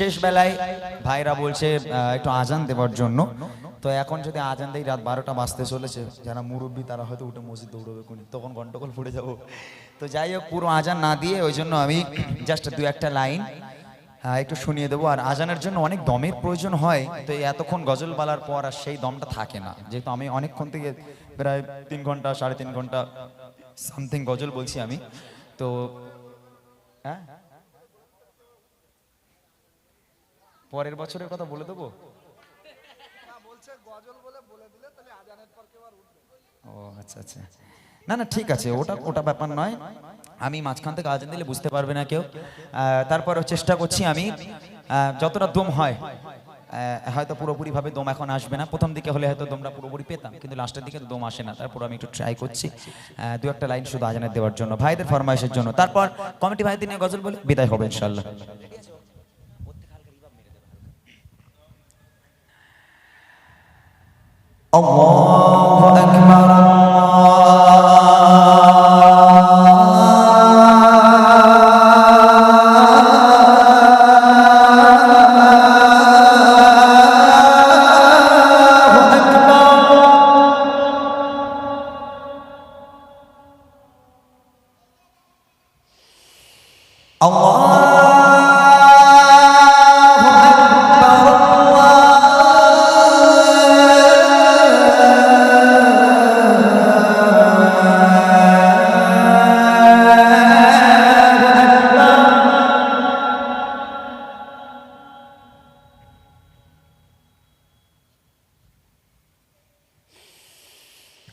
শেষ বেলায় ভাইরা বলছে একটু আজান দেওয়ার জন্য। তো এখন যদি আজান দেই, রাত বারোটা বাজতে চলেছে, যারা মুরব্বী, তারা হয়তো উঠে মসজিদ দৌড়বে কোনি তখন গন্ডগোল পড়ে যাব। তো যাই হোক, পুরো আজান না দিয়ে ওই জন্য আমি জাস্ট দু একটা লাইন হ্যাঁ একটু শুনিয়ে দেবো। আর আজানের জন্য অনেক দমের প্রয়োজন হয়, তো এতক্ষণ গজল বালার পর আর সেই দমটা থাকে না। যেহেতু আমি অনেকক্ষণ থেকে প্রায় তিন ঘণ্টা, সাড়ে তিন ঘণ্টা সামথিং গজল বলছি আমি। তো হ্যাঁ? পরের বছরের কথা বলে দেবো? ও আচ্ছা আচ্ছা। না না ঠিক আছে ওটা ওটা ব্যাপার নয়। আমি মাঝখান থেকে আজান দিলে বুঝতে পারবে না কেউ। তারপর চেষ্টা করছি আমি। যতটা দম হয় হয়তো পুরোপুরিভাবে দম এখন আসবে না। প্রথম দিকে হলে হয়তো দমটা পুরোপুরি পেতাম কিন্তু লাস্টের দিকে দম আসে না। তারপর আমি একটু ট্রাই করছি। দু একটা লাইন শুধু আজানের দেওয়ার জন্য ভাইদের ফরমাইশের জন্য। তারপর কমিটি ভাইদের নিয়ে গজল বলে বিদায় হবে ইনশাল্লাহ الله أكبر الله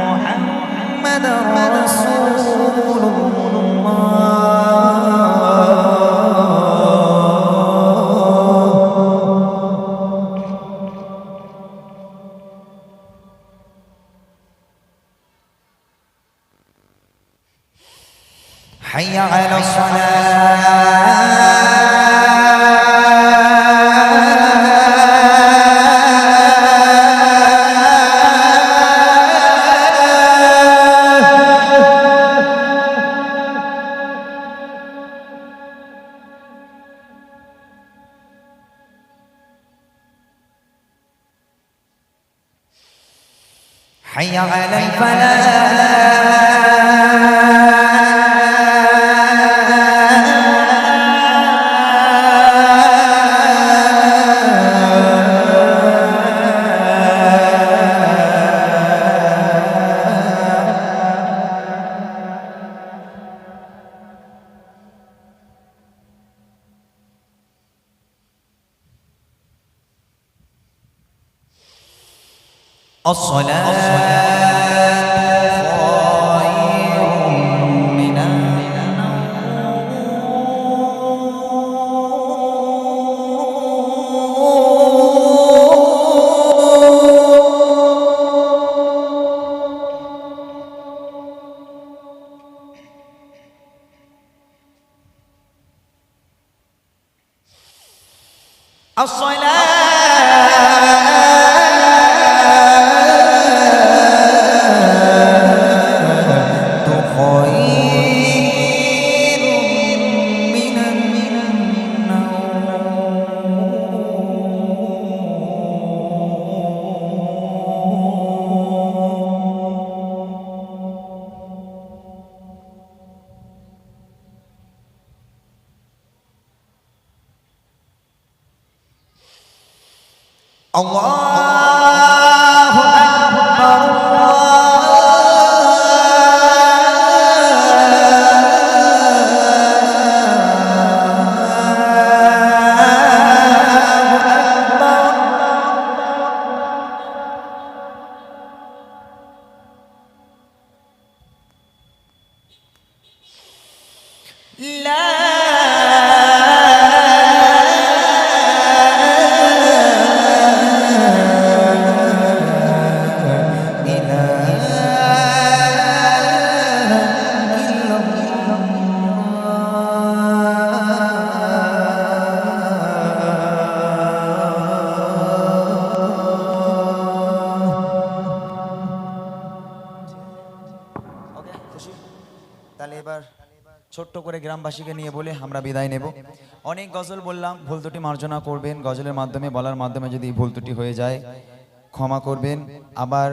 محمد رسول الله حي على الفلاح الصلاة. الصلاة Allah গ্রামবাসীকে নিয়ে বলে আমরা বিদায় নেব। অনেক গজল বললাম, ভুল ত্রুটি মার্জনা করবেন, গজলের মাধ্যমে, বলার মাধ্যমে যদি ভুল ত্রুটি হয়ে যায়, ক্ষমা করবেন। আবার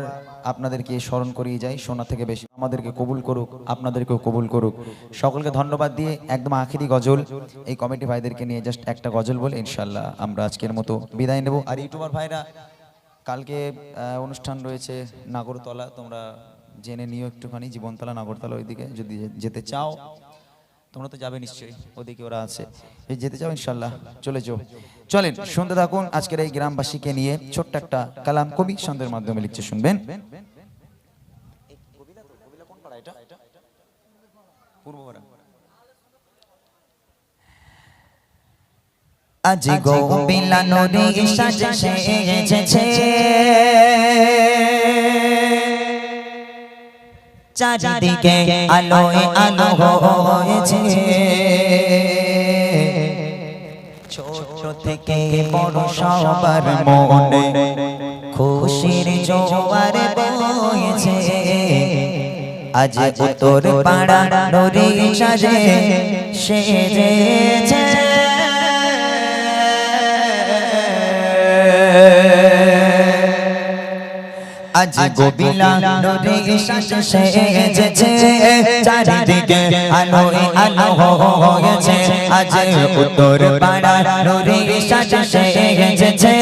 আপনাদেরকে স্মরণ করিয়ে যাই, সোনা থেকে বেশি। আমাদেরকে কবুল করুক, আপনাদেরকেও কবুল করুক। সকলকে ধন্যবাদ দিয়ে একদম আখিরি গজল। এই কমিটি ভাইদেরকে নিয়ে জাস্ট একটা গজল বলে ইনশাল্লাহ আমরা আজকের মতো বিদায় নেব। আর ইউটিউবার ভাইরা, কালকে অনুষ্ঠান রয়েছে নাগরতলা, তোমরা জেনে নিও একটুখানি, জীবনতলা, নাগরতলা ওইদিকে যদি যেতে চাও। তোমরা তো যাবে নিশ্চয়ই ওদিকে ওরা আছে। যেতে চাও ইনশাল্লাহ চলে যাও। চলেন শুনতে থাকুন আজকের এই গ্রামবাসীকে নিয়ে ছোট্ট একটা কালাম কবি সন্ধ্যের মাধ্যমে লিখছে শুনবেন? আজ গো বিলানোরে সাজে সেজেছে চারিদিকে আলোয় আলো হয়েছে ছোট থেকে বড় সবার মনে খুশির জোয়ার বয়েছে আজ উত্তর পাড়া নদী সাজে সেজেছে আজ গোবিলা নদী সাজে সেজেছে, চারিদিকে আলো আলো হয়েছে আজ উত্তর পাড়া নদী সাজে সেজেছে,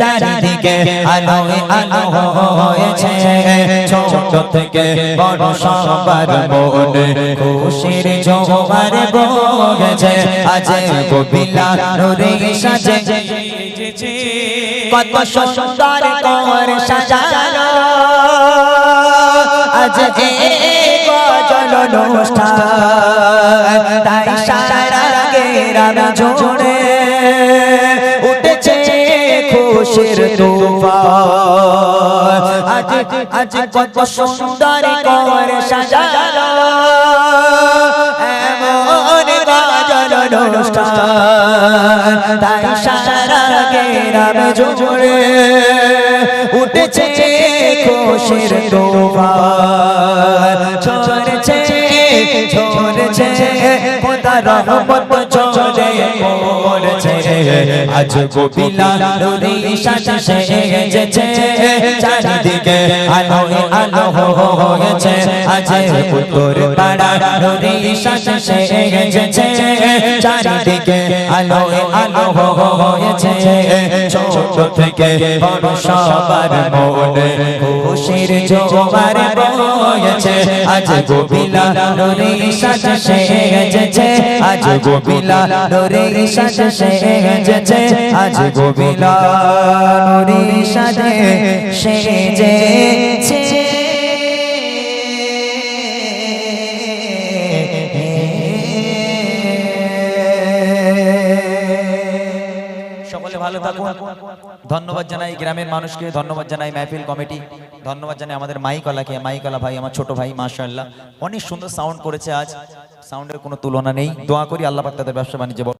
চারিদিকে আলো আলো হয়েছে ছোট থেকে বড় সবার মনে খুশির জোয়ার বয়েছে আজ গোবিলা নদী সাজে কত সুন্দর কর সাজানো আজ এই গজল তাই সারা গেরাম জোড়ে উঠেছে খুশির তুফান। আজ কত সুন্দর কর তাই সারা গেরাম জোড়ে উঠেছে খুশির তোফান ছড়ছে ছড়ছে খোদা রহমত চলে পড়ছে। আজ গোবিলা নুরি সাজে সেজেছে, চারিদিকে আলো আলো হয়েছে। আজ উত্তর পাড়া নুরি সাজে সেজেছে, চারিদিকে আলো আলো হয়েছে। ছোট থেকে বড় সবার মনে খুশির জোয়ার বয়েছে। আজ গোবিলা নরে সাজ সেজেছে। আজ গোবিলা নরে সাজ সেজেছে। আজ গোবিলা নরে সাজ সেজেছে। ভালো থাকুন। ধন্যবাদ জানাই গ্রামের মানুষকে, ধন্যবাদ জানাই মাহফিল কমিটি, ধন্যবাদ জানাই আমাদের মাইকলাকে, মাইকলা ভাই, আমার ছোট ভাই, মাশাআল্লাহ। অনেক সুন্দর সাউন্ড করেছে আজ। সাউন্ডের কোনো তুলনা নেই। দোয়া করি আল্লাহ পাক তাদের ব্যবসা বাণিজ্য